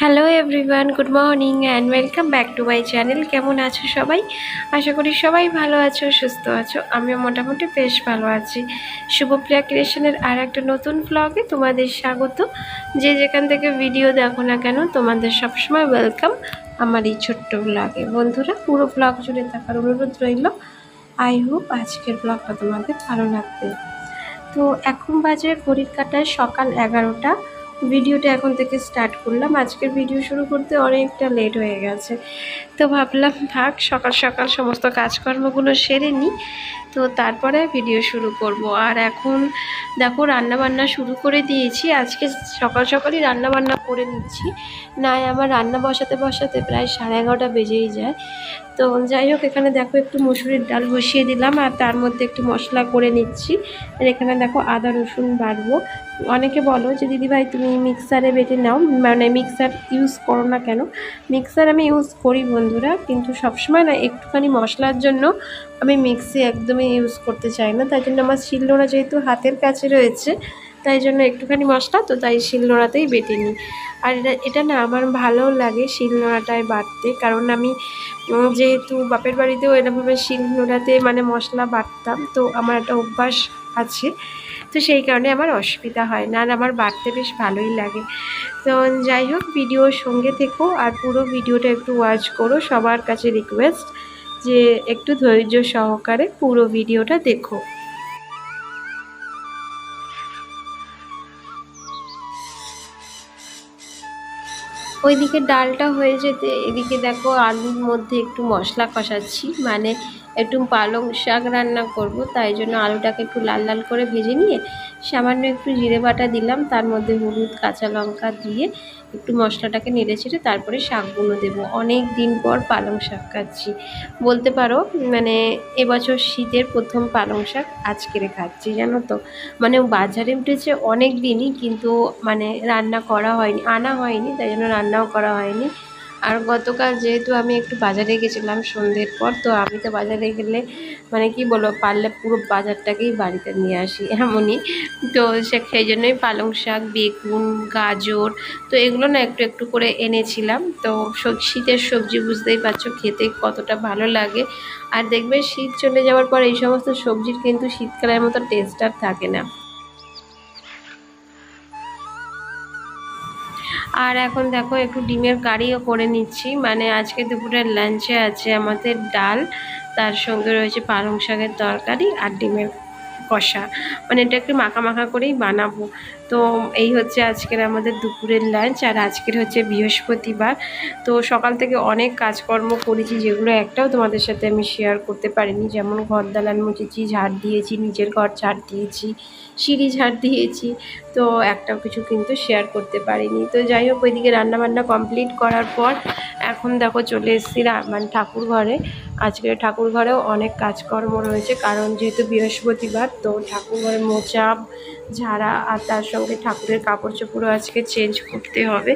Hello everyone good morning and welcome back to my channel কেমন আছো সবাই? আশা করি সবাই ভালো আছো, সুস্থ আছো। আমিও মোটামুটি বেশ ভালো আছি। শুভপ্রিয়া ক্রিয়েশনের আর একটা নতুন ব্লগে তোমাদের স্বাগত। যে যেখান থেকে ভিডিও দেখো না কেন, তোমাদের সবসময় ওয়েলকাম আমার এই ছোট্ট ব্লগে বন্ধুরা, পুরো ব্লগ জুড়ে থাকার অনুরোধ রইল। আই হোপ আজকের ব্লগটা তোমাদের ভালো লাগবে। তো এখন বাজে ঘড়ির কাটায় সকাল এগারোটা। ভিডিওটা এখন থেকে স্টার্ট করলাম। আজকের ভিডিও শুরু করতে অনেকটা লেট হয়ে গেছে। তো ভাবলাম, থাক, সকাল সকাল সমস্ত কাজকর্মগুলো সেরে নিই তো তারপরে ভিডিও শুরু করব। আর এখন দেখো রান্না বান্না শুরু করে দিয়েছি। আজকে সকাল সকালই রান্না বান্না করে নিচ্ছি। নাই, আমার রান্না বসাতে বসাতে প্রায় সাড়ে এগারোটা বেজেই যায়। তো যাই হোক, এখানে দেখো, একটু মুসুরির ডাল বসিয়ে দিলাম। আর তার মধ্যে একটু মশলা করে নিচ্ছি। আর এখানে দেখো, আদা রসুন বাড়বো। অনেকে বলো যে, দিদিভাই, তুমি মিক্সারে বেটে নাও। মানে মিক্সার ইউজ করো না কেন? মিক্সার আমি ইউজ করি বন্ধুরা, কিন্তু সবসময় না একটুখানি মশলার জন্য আমি মিক্সি একদমই ইউজ করতে চাই না। তাই জন্য আমার শিলনোড়া যেহেতু হাতের কাছে রয়েছে, তাই জন্য একটুখানি মশলা, তো তাই শিলনোড়াতেই বেটে নিই। আর এটা এটা না আমার ভালোও লাগে শিলনোড়াটায় বাটতে, কারণ আমি যেহেতু বাপের বাড়িতেও এরকমভাবে শিলনোড়াতে মানে মশলা বাটতাম, তো আমার একটা অভ্যাস আছে। তো সেই কারণে আমার অসুবিধা হয় না, আর আমার বাড়তে বেশ ভালোই লাগে। তো যাই হোক ভিডিওর সঙ্গে থেকো, আর পুরো ভিডিওটা একটু ওয়াচ করো। সবার কাছে রিকোয়েস্ট যে একটু ধৈর্য সহকারে পুরো ভিডিওটা দেখো। ওইদিকে ডালটা হয়ে যেতে, এদিকে দেখো আলুর মধ্যে একটু মশলা কষাচ্ছি মানে একটু পালং শাক রান্না করব, তাই জন্য আলুটাকে একটু লাল লাল করে ভেজে নিয়ে সামান্য একটু জিরে বাটা দিলাম, তার মধ্যে হলুদ, কাঁচা লঙ্কা দিয়ে একটু মশলাটাকে নেড়ে ছেড়ে তারপরে শাকগুলো দেবো। অনেক দিন পর পালং শাক খাচ্ছি। বলতে পারো মানে এবছর শীতের প্রথম পালং শাক আজকেরে খাচ্ছি, জানো তো? মানে বাজারে উঠেছে অনেক দিনই, কিন্তু মানে রান্না করা হয়নি, আনা হয়নি, তাই জন্য রান্নাও করা হয়নি। আর গতকাল যেহেতু আমি একটু বাজারে গেছিলাম সন্ধ্যের পর, তো আমি তো বাজারে গেলে মানে কি বলব, পারলে পুরো বাজারটাকেই বাড়িতে নিয়ে আসি এমনই। তো সে সেই জন্যই পালং শাক, বেগুন, গাজর, তো এগুলো না একটু একটু করে এনেছিলাম। তো শীতের সবজি বুঝতেই পারছ, খেতে কতটা ভালো লাগে। আর দেখবে শীত চলে যাওয়ার পর এই সমস্ত সবজির কিন্তু শীতকালের মতো টেস্ট আর থাকে না। আর এখন দেখো একটু ডিমের কারিও করে নিচ্ছি। মানে আজকে দুপুরের লাঞ্চে আছে আমাদের ডাল, তার সঙ্গে রয়েছে পালং শাকের তরকারি আর ডিমের কষা। মানে এটা একটু মাখা মাখা করেই বানাবো। তো এই হচ্ছে আজকের আমাদের দুপুরের লাঞ্চ আর আজকের হচ্ছে বৃহস্পতিবার। তো সকাল থেকে অনেক কাজকর্ম করেছি, যেগুলো একটাও তোমাদের সাথে আমি শেয়ার করতে পারিনি। যেমন ঘর দালান মুছেছি, ঝাড় দিয়েছি, নিজের ঘর ঝাড় দিয়েছি, সিঁড়ি ঝাড় দিয়েছি। তো একটাও কিছু কিন্তু শেয়ার করতে পারিনি। তো যাই হোক, ওইদিকে রান্নাবান্না কমপ্লিট করার পর এখন দেখো চলে এসেছি মানে ঠাকুর ঘরে। আজকে ঠাকুর ঘরেও অনেক কাজকর্ম রয়েছে, কারণ যেহেতু বৃহস্পতিবার তো ঠাকুর ঘরে মোচা ঝাড়া আর তার সঙ্গে ঠাকুরের কাপড় চোপড়ও আজকে চেঞ্জ করতে হবে।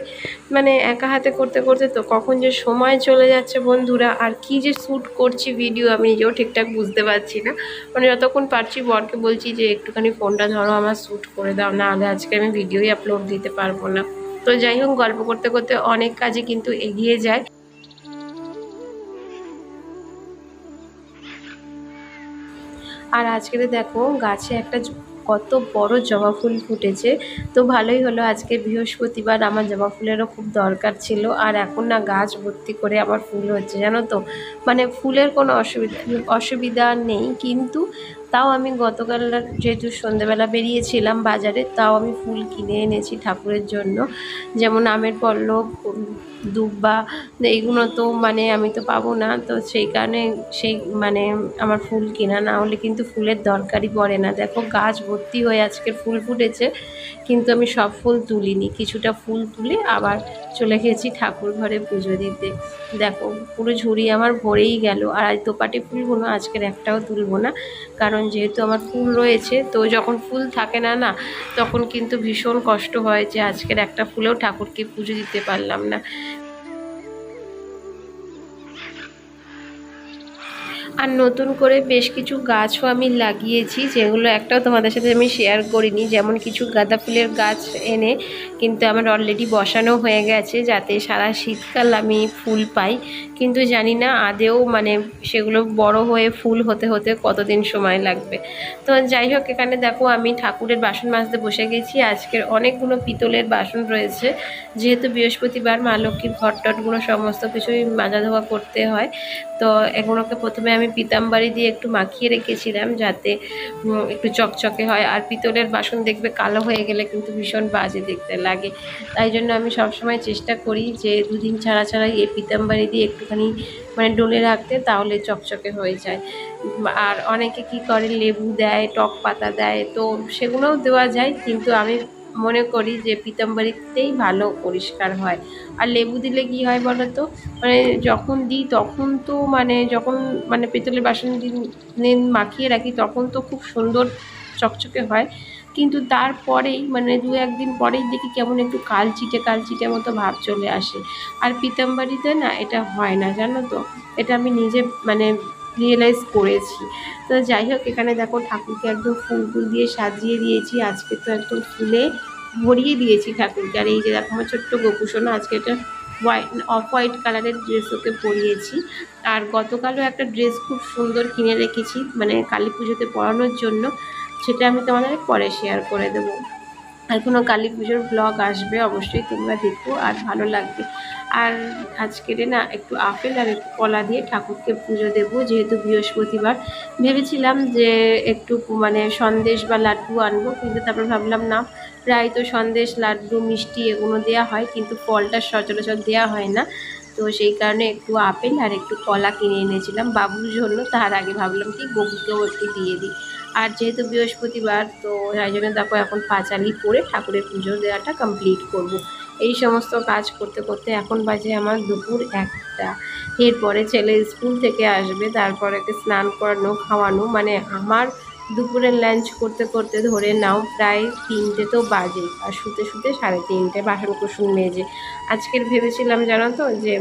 মানে একা হাতে করতে করতে তো কখন যে সময় চলে যাচ্ছে বন্ধুরা, আর কি যে শ্যুট করছি ভিডিও আমি নিজেও ঠিকঠাক বুঝতে পারছি না। মানে যতক্ষণ পারছি বরকে বলছি যে, একটুখানি ফোনটা ধরো, আমার শ্যুট করে দাও, না হলে আজকে আমি ভিডিওই আপলোড দিতে পারব না। তো যাই হোক, গল্প করতে করতে অনেক কাজে কিন্তু এগিয়ে যায়। আর আজকে দেখো গাছে একটা কত বড় জবা ফুল ফুটেছে। তো ভালোই হলো আজকে বৃহস্পতিবার, আমার জবা ফুলেরও খুব দরকার ছিল। আর এখন না গাছ ভর্তি করে আমার ফুল হচ্ছে, জানো তো? মানে ফুলের কোনো অসুবিধা অসুবিধা নেই, কিন্তু তাও আমি গতকাল যেহেতু সন্ধেবেলা বেরিয়েছিলাম বাজারে, তাও আমি ফুল কিনে এনেছি ঠাকুরের জন্য। যেমন আমের পল্লব দুব্বা এইগুলো তো মানে আমি তো পাবো না। তো সেই কারণে সেই মানে আমার ফুল কেনা না হলে কিন্তু ফুলের দরকারই পড়ে না। দেখো গাছ ভর্তি হয়ে আজকে ফুল ফুটেছে, কিন্তু আমি সব ফুল তুলিনি। কিছুটা ফুল তুলে আবার চলে গেছি ঠাকুর ঘরে পুজো দিতে। দেখো পুরো ঝুড়ি আমার ভরেই গেল। আর আজ দোপাটি ফুলগুলো আজকের একটাও তুলবো না, কারণ যেহেতু আমার ফুল রয়েছে, তো যখন ফুল থাকে না না, তখন কিন্তু ভীষণ কষ্ট হয় যে আজকের একটা ফুলেও ঠাকুরকে পুজো দিতে পারলাম না। আর নতুন করে বেশ কিছু গাছও আমি লাগিয়েছি, যেগুলো একটাও তোমাদের সাথে আমি শেয়ার করিনি। যেমন কিছু গাঁদা ফুলের গাছ এনে কিন্তু আমার অলরেডি বসানো হয়ে গেছে, যাতে সারা শীতকাল আমি ফুল পাই। কিন্তু জানি না আদেও মানে সেগুলো বড় হয়ে ফুল হতে হতে কতদিন সময় লাগবে। তো যাই হোক, এখানে দেখো আমি ঠাকুরের বাসন মাজতে বসে গেছি। আজকের অনেকগুলো পিতলের বাসন রয়েছে। যেহেতু বৃহস্পতিবার, মা লক্ষ্মীর ঘর টটগুলো সমস্ত কিছুই মাজা ধোয়া করতে হয়, তো এগুলোকে প্রথমে আমি পিতাম্বারি দিয়ে একটু মাখিয়ে রেখেছিলাম যাতে একটু চকচকে হয়। আর পিতলের বাসন দেখবে কালো হয়ে গেলে কিন্তু ভীষণ বাজে দেখতে লাগে। তাই জন্য আমি সবসময় চেষ্টা করি যে দুদিন ছাড়া ছাড়াই এই পিতাম্বারি দিয়ে একটুখানি মানে ডলে রাখতে তাহলে চকচকে হয়ে যায়। আর অনেকে কি করে, লেবু দেয়, টক পাতা দেয়, তো সেগুলোও দেওয়া যায়। কিন্তু আমি মনে করি যে পিতাম্বারিতেই ভালো পরিষ্কার হয়। আর লেবু দিলে কি হয় বলো তো মানে যখন দিই তখন তো মানে যখন মানে পেতলের বাসন দিন- মাখিয়ে রাখি তখন তো খুব সুন্দর চকচকে হয়। কিন্তু তারপরেই মানে দু একদিন পরেই দেখি কেমন একটু কালচিটে কালচিটে মতো ভাব চলে আসে। আর পিতাম্বারিতে না এটা হয় না, জানো তো? এটা আমি নিজে মানে রিয়েলাইজ করেছি। তো যাই হোক, এখানে দেখো ঠাকুরকে একদম ফুল ফুল দিয়ে সাজিয়ে দিয়েছি। আজকে তো একদম ফুলে ভরিয়ে দিয়েছি ঠাকুরকে। আর এই যে দেখো আমার ছোট্ট গোপুসোনা, আজকে এটা হোয়াইট অফ হোয়াইট কালারের ড্রেস ওকে পরিয়েছি। আর গতকালও একটা ড্রেস খুব সুন্দর কিনে রেখেছি মানে কালী পুজোতে পরানোর জন্য। সেটা আমি তোমাদের পরে শেয়ার করে দেবো। আর কোনো কালী পুজোর ব্লগ আসবে অবশ্যই তোমরা দেখো আর ভালো লাগবে। আর আজকের না একটু আপেল আর একটু কলা দিয়ে ঠাকুরকে পুজো দেবো, যেহেতু বৃহস্পতিবার। ভেবেছিলাম যে একটু মানে সন্দেশ বা লাড্ডু আনব, কিন্তু তারপর ভাবলাম না। প্রায় তো সন্দেশ, লাড্ডু, মিষ্টি এগুলো দেওয়া হয়, কিন্তু ফলটা সচরাচর দেওয়া হয় না। তো সেই কারণে একটু আপেল আর একটু কলা কিনে এনেছিলাম। বাবুর জন্য, তার আগে ভাবলাম কি গপুকেও একটু দিয়ে দিই। আর যেহেতু বৃহস্পতিবার, তো তাই জন্য দেখো এখন পাঁচালি করে ঠাকুরের পুজো দেওয়াটা কমপ্লিট করব। এই সমস্ত কাজ করতে করতে এখন বাজে আমার দুপুর একটা এরপরে ছেলে স্কুল থেকে আসবে, তারপরে স্নান করানো, খাওয়ানো মানে আমার দুপুরের লাঞ্চ করতে করতে ধরে নাও প্রায় তিনটে তো বাজে আর শুতে শুতে সাড়ে তিনটে বাসন কুসুন মেজে আজকের ভেবেছিলাম জানো তো যে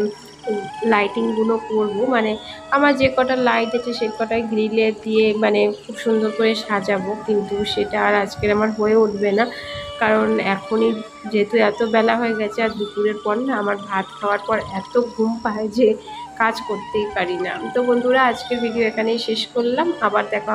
লাইটিংগুলো করব। মানে আমার যে কটা লাইট আছে সে কটাই গ্রিলে দিয়ে মানে খুব সুন্দর করে সাজাবো। কিন্তু সেটা আর আজকের আমার হয়ে উঠবে না। কারণ এখনই যেহেতু এত বেলা হয়ে গেছে আর দুপুরের পর না আমার ভাত খাওয়ার পর এত ঘুম পায় যে কাজ করতেই পারি না। তো বন্ধুরা, আজকের ভিডিও এখানেই শেষ করলাম। আবার দেখা